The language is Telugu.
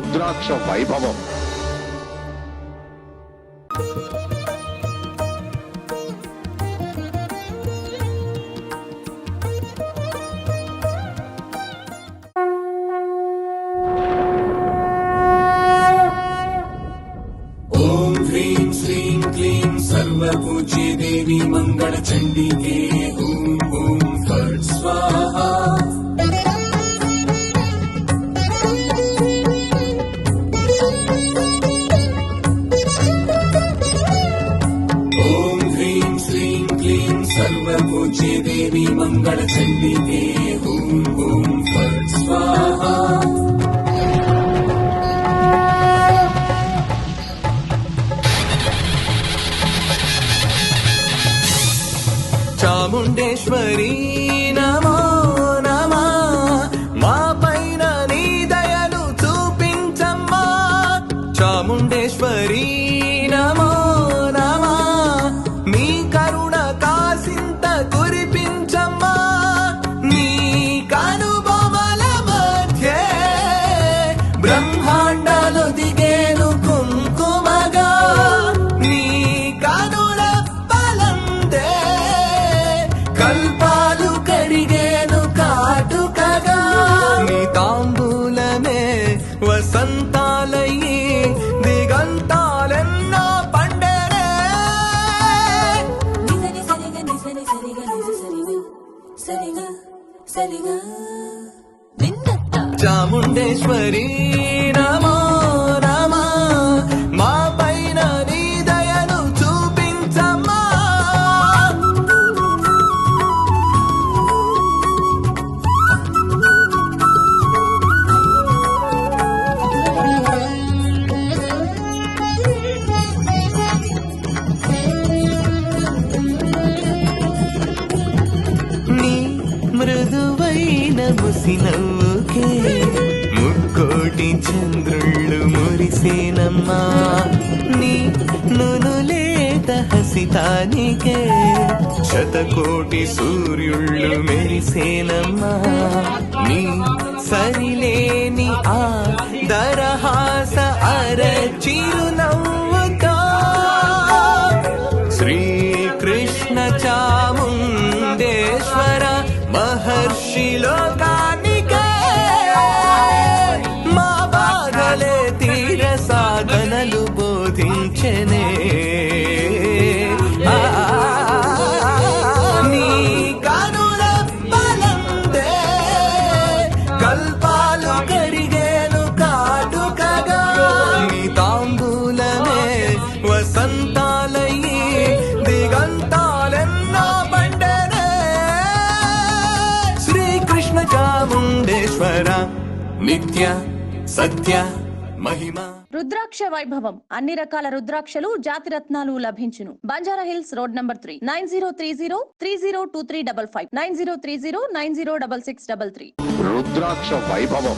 రుద్రాక్ష వైభవం ॐ ह्रीं श्रीं क्लीं सर्वपूज्ये देवी मङ्गलचण्डिके ॐ ॐ फट् स्वाहा मङ्गलचण्डिके ॐ ॐ फट् स्वाहा चामुण्डेश्वरी नमः సరిగా సరిగా నిన్నత్త చాముండేశ్వరి మృదువైన ముసినవ్వుకే ముక్కోటి చంద్రుళ్ళు మురిసేనమ్మా. నీ నునులేత హసితానికే శతకోటి సూర్యుళ్ళు మెరిసేనమ్మా. నీ సరిలేని ఆ దరహాస అర చిరునవ్వుతో శ్రీకృష్ణ చాముండేశ్వర మహర్షి చాముండేశ్వర నిత్య సత్య మహిమ. రుద్రాక్ష వైభవం. అన్ని రకాల రుద్రాక్షలు జాతి రత్నాలు లభించును. Banjara hills road number three. Nine zero three zero three zero two three double five. Nine zero three zero nine zero double six double three. రుద్రాక్ష వైభవం.